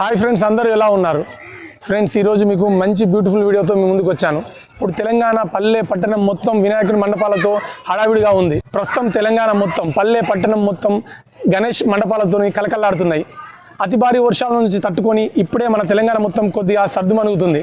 Hi friends అందరూ ఎలా ఉన్నారు? ఫ్రెండ్స్ ఈరోజు మీకు మంచి బ్యూటిఫుల్ వీడియోతో మీ ముందుకు వచ్చాను. ఇప్పుడు తెలంగాణ పల్లె పట్టణం మొత్తం వినాయకుడి మండపాలతో హడావిడిగా ఉంది. ప్రస్తుతం తెలంగాణ మొత్తం పల్లె పట్టణం మొత్తం గణేష్ మండపాలతో కలకల్లాడుతున్నాయి అతి భారీ వర్షాల నుంచి తట్టుకొని ఇప్పుడే మన తెలంగాణ మొత్తం కొద్దిగా సర్దుమణుగుతుంది.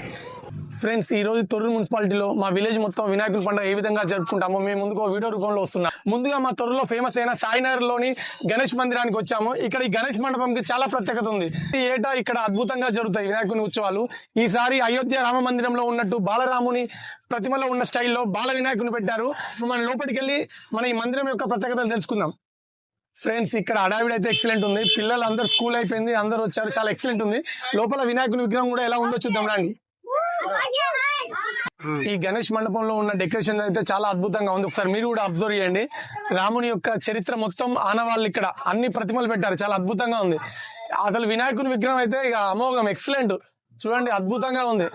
ఫ్రెండ్స్ ఈ రోజు తొర్రూరు మున్సిపాలిటీలో మా విలేజ్ మొత్తం వినాయకుడి పండుగ ఏ విధంగా జరుపుకుంటామో మేము ముందుకు వీడియో రూపంలో వస్తున్నాం. ముందుగా మా తొర్రలో ఫేమస్ అయిన సాయినగర్లోని గణేష్ మందిరానికి వచ్చాము. ఇక్కడ ఈ గణేష్ మండపంకి చాలా ప్రత్యేకత ఉంది. ఈ ఏటా ఇక్కడ అద్భుతంగా జరుగుతాయి వినాయకుని ఉత్సవాలు. ఈసారి అయోధ్య రామ మందిరంలో ఉన్నట్టు బాలరాముని ప్రతిమలో ఉన్న స్టైల్లో బాల వినాయకుని పెట్టారు. మన మనం లోపలికి వెళ్ళి మన ఈ మందిరం యొక్క ప్రత్యేకతలు తెలుసుకుందాం. ఫ్రెండ్స్ ఇక్కడ అడావిడి అయితే ఎక్సలెంట్ ఉంది. పిల్లలు అందరు స్కూల్ అయిపోయింది అందరూ వచ్చారు. చాలా ఎక్సలెంట్ ఉంది. లోపల వినాయకుని విగ్రహం కూడా ఎలా ఉందో చూద్దాం రాండి. ఈ గణేష్ మండపంలో ఉన్న డెకరేషన్ అయితే చాలా అద్భుతంగా ఉంది. ఒకసారి మీరు కూడా అబ్జర్వ్ చేయండి. రాముని యొక్క చరిత్ర మొత్తం ఆనవాళ్ళు ఇక్కడ అన్ని ప్రతిమలు పెట్టారు. చాలా అద్భుతంగా ఉంది. అసలు వినాయకుని విగ్రహం అయితే ఇక అమోఘం ఎక్సలెంట్ చూడండి అద్భుతంగా ఉంది.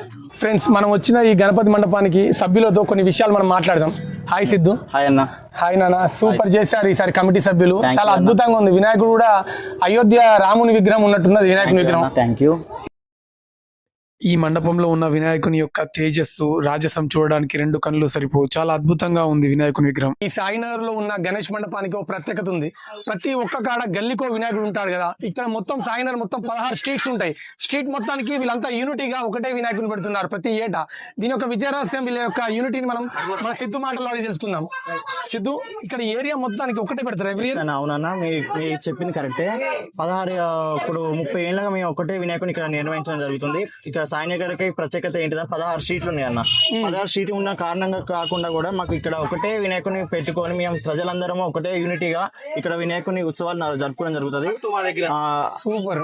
ఫ్రెండ్స్ మనం వచ్చిన ఈ గణపతి మండపానికి సభ్యులతో కొన్ని విషయాలు మనం మాట్లాడదాం. హాయ్ సిద్ధు. హాయ్ అన్న. హాయ్ నాన్న. సూపర్ చేశారు ఈసారి కమిటీ సభ్యులు. చాలా. అద్భుతంగా ఉంది. వినాయకుడు కూడా అయోధ్య రాముని విగ్రహం ఉన్నట్టున్నది వినాయకుని విగ్రహం. థ్యాంక్ యూ ఈ మండపంలో ఉన్న వినాయకుని యొక్క తేజస్సు రాజసం చూడడానికి రెండు కళ్ళు సరిపో చాలా అద్భుతంగా ఉంది వినాయకుని విగ్రహం. ఈ సాయినగర్లో ఉన్న గణేష్ మండపానికి ఒక ప్రత్యేకత ఉంది. ప్రతి ఒక్క కాడ గల్లీకో వినాయకుడు ఉంటాడు కదా. ఇక్కడ మొత్తం సాయినగర్ మొత్తం పదహారు స్ట్రీట్స్ ఉంటాయి. స్ట్రీట్ మొత్తానికి వీళ్ళంతా యూనిటీగా ఒకటే వినాయకుని పెడుతున్నారు ప్రతి ఏటా. దీని యొక్క విజయరహస్యం వీళ్ళ యొక్క యూనిటీని మనం మన సిద్ధు మాటల్లో అడిగి తెలుసుకుందాం. సిద్ధు ఇక్కడ ఏరియా మొత్తానికి ఒకటే పెడతారు ఎవ్రీ అవునన్న మీరు చెప్పింది కరెక్టే. పదహారు ఇప్పుడు ముప్పై ఏళ్ళగా మేము ఒకటే వినాయకుని ఇక్కడ నిర్వహించడం జరుగుతుంది. ఇక్కడ సాయినగర్కి ప్రత్యేకత ఏంటిదంటే పదహారు సీట్లు ఉన్నాయి అన్న పదహారు సీట్లు ఉన్న కారణంగా కాకుండా కూడా మాకు ఇక్కడ ఒకటే వినాయకుని పెట్టుకొని మేము ప్రజలందరము ఒకటే యూనిటీగా ఇక్కడ వినాయకుని ఉత్సవాలు జరుపుకోవడం జరుగుతుంది. ఆ, సూపర్.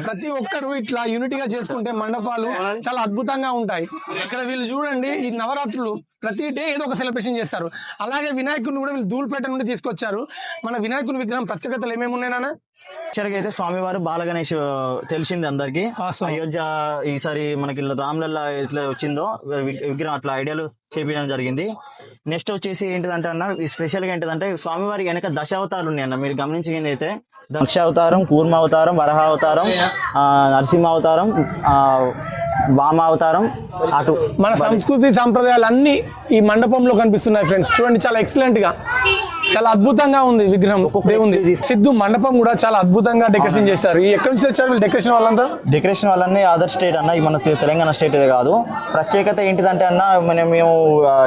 ప్రతి ఒక్కరు ఇట్లా యూనిటీగా చేసుకుంటే మండపాలు చాలా అద్భుతంగా ఉంటాయి. ఇక్కడ వీళ్ళు చూడండి ఈ నవరాత్రులు ప్రతి డే ఏదో ఒక సెలబ్రేషన్ చేస్తారు. అలాగే వినాయకుడిని కూడా వీళ్ళు ధూళిపేట నుండి తీసుకొచ్చారు. మన వినాయకుని విగ్రహం ప్రత్యేకతలు ఏమేమి ఉన్నాయి నాన్న? అయితే స్వామివారు బాల గణేష్ తెలిసింది అందరికి. అయోధ్య ఈసారి మనకి రామ్లల్లా ఎట్లా వచ్చిందో విగ్రహం అట్లా ఐడియాలు చేపించడం జరిగింది. నెక్స్ట్ వచ్చేసి ఏంటిదంటే అన్న ఈ స్పెషల్గా ఏంటిదంటే స్వామివారి వెనక దశావతారాలు ఉన్నాయి అన్న. మీరు గమనించింది అయితే దక్ష అవతారం కూర్మ అవతారం వరహ అవతారం ఆ, నరసింహ అవతారం ఆ, వామ అవతారం అటు మన సంస్కృతి సాంప్రదాయాలు అన్ని ఈ మండపంలో కనిపిస్తున్నాయి ఫ్రెండ్స్. చూడండి చాలా ఎక్సలెంట్గా. చాలా అద్భుతంగా ఉంది విగ్రహం. దేవుంది సిద్ధు మండపం కూడా చాలా అద్భుతంగా డెకరేషన్ చేశారు. ఈ ఎక్కడి నుంచి వచ్చారు వీళ్ళు డెకరేషన్ వాళ్ళంతా? డెకరేషన్ వల్లనే అదర్ స్టేట్ అన్న మన తెలంగాణ స్టేట్ ఇది కాదు. ప్రత్యేకత ఏంటిదంటే అన్న మనం మేము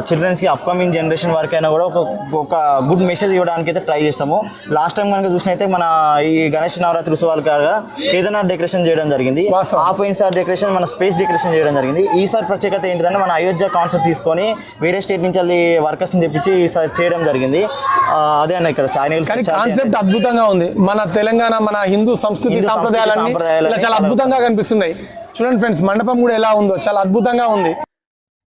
చిల్డ్రన్స్కి అప్కమింగ్ జనరేషన్ వరకు అయినా కూడా ఒక ఒక గుడ్ మెసేజ్ ఇవ్వడానికి అయితే ట్రై చేస్తాము. లాస్ట్ టైం కనుక చూసినైతే మన ఈ గణేష్ నవరాత్రి ఉత్సవాలు కాగా కేదార్నాథ్ డెకరేషన్ చేయడం జరిగింది. ఆ పోయినసారి డెకరేషన్ మన స్పేస్ డెకరేషన్ చేయడం జరిగింది. ఈసారి ప్రత్యేకత ఏంటిదంటే మన అయోధ్య కాన్సెప్ట్ తీసుకొని వేరే స్టేట్ నుంచి వెళ్ళి వర్కర్స్ తెప్పించి ఈసారి చేయడం జరిగింది. అదే అన్న ఇక్కడ కానీ కాన్సెప్ట్ అద్భుతంగా ఉంది. మన తెలంగాణ మన హిందూ సంస్కృతి సాంప్రదాయాలన్నీ ఇలా చాలా అద్భుతంగా కనిపిస్తున్నాయి. చూడండి ఫ్రెండ్స్ మండపం కూడా ఎలా ఉందో చాలా అద్భుతంగా ఉంది.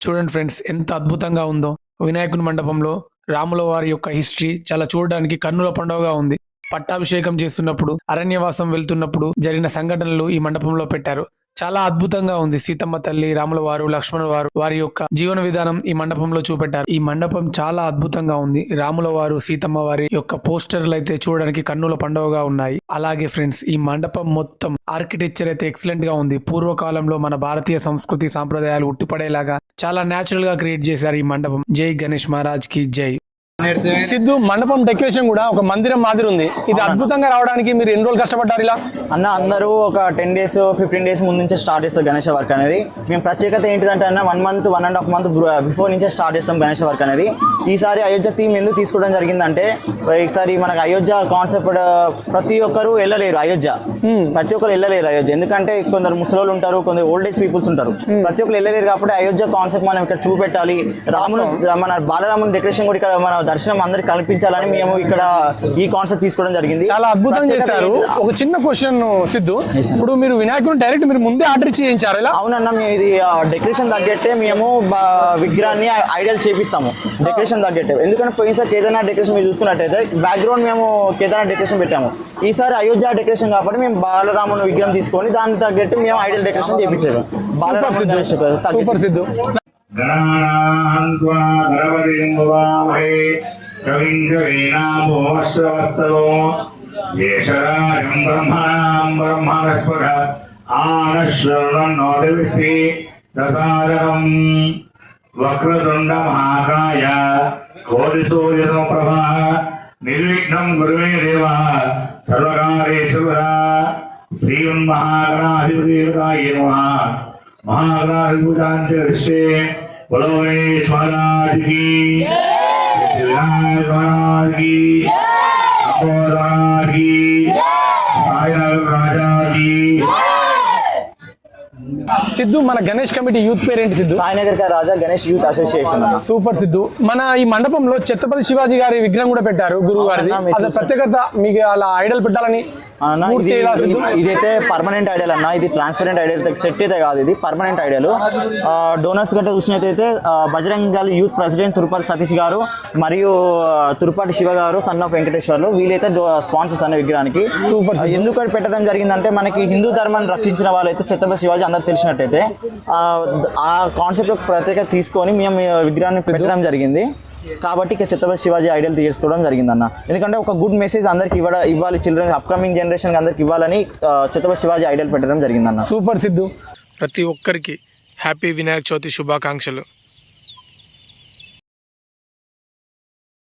చూడండి ఫ్రెండ్స్ ఎంత అద్భుతంగా ఉందో. వినాయకుని మండపంలో రాముల వారి యొక్క హిస్టరీ చాలా చూడడానికి కన్నుల పండుగగా ఉంది. పట్టాభిషేకం చేస్తున్నప్పుడు అరణ్యవాసం వెళ్తున్నప్పుడు జరిగిన సంఘటనలు ఈ మండపంలో పెట్టారు. చాలా అద్భుతంగా ఉంది. సీతమ్మ తల్లి రాముల వారు లక్ష్మణ వారు వారి యొక్క జీవన విధానం ఈ మండపంలో చూపెట్టారు. ఈ మండపం చాలా అద్భుతంగా ఉంది. రాముల వారు సీతమ్మ వారి యొక్క పోస్టర్లు అయితే చూడడానికి కన్నుల పండుగగా ఉన్నాయి. అలాగే ఫ్రెండ్స్ ఈ మండపం మొత్తం ఆర్కిటెక్చర్ అయితే ఎక్సలెంట్గా ఉంది. పూర్వకాలంలో మన భారతీయ సంస్కృతి సాంప్రదాయాలు ఉట్టిపడేలాగా చాలా నేచురల్గా క్రియేట్ చేశారు ఈ మండపం. జై గణేష్ మహారాజ్కి జై. సిద్ధు మండపం డెకరేషన్ కూడా ఒక మందిరం మాదిరి ఉంది. ఇది అద్భుతంగా రావడానికి మీరు ఎన్ని రోజులు కష్టపడ్డారు ఇలా? అన్న అందరూ ఒక టెన్ డేస్ ఫిఫ్టీన్ డేస్ ముందు నుంచే స్టార్ట్ చేస్తారు గణేష వర్క్ అనేది. మేము ప్రత్యేకత ఏంటిదంటే అన్న one month one and half month before నుంచే స్టార్ట్ చేస్తాం గణేష వర్క్ అనేది. ఈసారి అయోధ్య థీమ్ ఎందుకు తీసుకోవడం జరిగిందంటే ఈసారి మనకు అయోధ్య కాన్సెప్ట్ ప్రతి ఒక్కరు వెళ్ళలేరు అయోధ్య. ప్రతి ఒక్కరు వెళ్ళలేరు అయోధ్య. ఎందుకంటే కొందరు ముసలోళ్ళు ఉంటారు కొందరు ఓల్డ్ ఏజ్ పీపుల్స్ ఉంటారు. ప్రతి ఒక్కరు వెళ్ళలేరు కాబట్టి అయోధ్య కాన్సెప్ట్ మనం ఇక్కడ చూపెట్టాలి. రాముడు మన బాలరాముని డెకరేషన్ కూడా ఇక్కడ మన దర్శనం అందరికి కల్పించాలని మేము ఇక్కడ ఈ కాన్సెప్ట్ తీసుకోవడం జరిగింది. చాలా అద్భుతం చేశారు. ఒక చిన్న క్వశ్చన్ సిద్ధు. ఇప్పుడు మీరు వినాయకుని డైరెక్ట్ మీరు ముందే ఆర్డర్ చేయించారు ఇలా అవునన్న మేము ఇది డెకరేషన్ తగ్గట్టే మేము విగ్రహాన్ని ఐడియల్ చేపిస్తాము. డెకరేషన్ తగ్గట్టే. ఎందుకంటే పోయినసారి కేదార్నాథ్ డెకరేషన్ మీరు చూసుకున్నట్టయితే బ్యాక్గ్రౌండ్ మేము కేదార్నాథ్ డెకరేషన్ పెట్టాము. ఈసారి అయోధ్య డెకరేషన్ కాబట్టి మేము బాలరాముని విగ్రహం తీసుకొని దానికి తగ్గట్టు మేము ఐడియల్ డెకరేషన్ గణేష్ తగ్గట్టు. సూపర్ సిద్ధు. गणानान् त्वा गणपतिं भवामहे कविं कवीनामोऽश्रवस्तवो येषराजं ब्रह्मणां ब्रह्मणस्पद आनश्रवन्नोदविश्री दसादनम् वक्रतुण्डमहाकाय कोटिसूर्यसमप्रभा निर्विघ्नं गुरुमे देव सर्वकारेश्वरा श्रीमन्महागणाधिपतिदेवताय नमः महागणाधिपूजाञ्च బలవేశ్ సిద్ధు మన గణేష్ కమిటీ యూత్ పేరేంటి సిద్ధు? సాయినగర్ కా Raja Ganesh youth association super Siddhu. మన ఈ మండపంలో ఛత్రపతి శివాజీ గారి విగ్రహం కూడా పెట్టారు గురువు గారి ప్రత్యేకత మీకు అలా ఐడల్ పెట్టాలని అన్న, ఇది ఇదైతే పర్మనెంట్ ఐడియల్ అన్న ఇది ట్రాన్స్పరెంట్ ఐడియల్ సెట్ అయితే కాదు ఇది పర్మనెంట్ ఐడియల్ డోనర్స్ గట్రా చూసినట్టయితే బజరంగ్ దళ్ యూత్ ప్రెసిడెంట్ తురుపాటి సతీష్ గారు మరియు తురుపాటి శివ గారు సన్ ఆఫ్ వెంకటేశ్వర్లు వీళ్ళైతే స్పాన్సర్స్ అనే విగ్రహానికి. సూపర్ ఎందుకు పెట్టడం జరిగిందంటే మనకి హిందూ ధర్మాన్ని రక్షించిన వాళ్ళైతే ఛత్రపతి శివాజీ అందరికి తెలిసినట్టయితే ఆ, కాన్సెప్ట్ ప్రత్యేకత తీసుకొని మేము విగ్రహాన్ని పెట్టడం జరిగింది. కాబట్టి ఇక ఛత్రపతి శివాజీ ఐడియల్ తీసుకోవడం జరిగిందన్న. ఎందుకంటే ఒక గుడ్ మెసేజ్ అందరికి ఇవ్వడ ఇవ్వాలి చిల్డ్రన్ అప్కమింగ్ జనరేషన్ అందరికి ఇవ్వాలని ఆ, ఛత్రపతి శివాజీ ఐడియల్ పెట్టడం జరిగిందన్న. సూపర్ సిద్ధు. ప్రతి ఒక్కరికి హ్యాపీ వినాయక చవితి శుభాకాంక్షలు.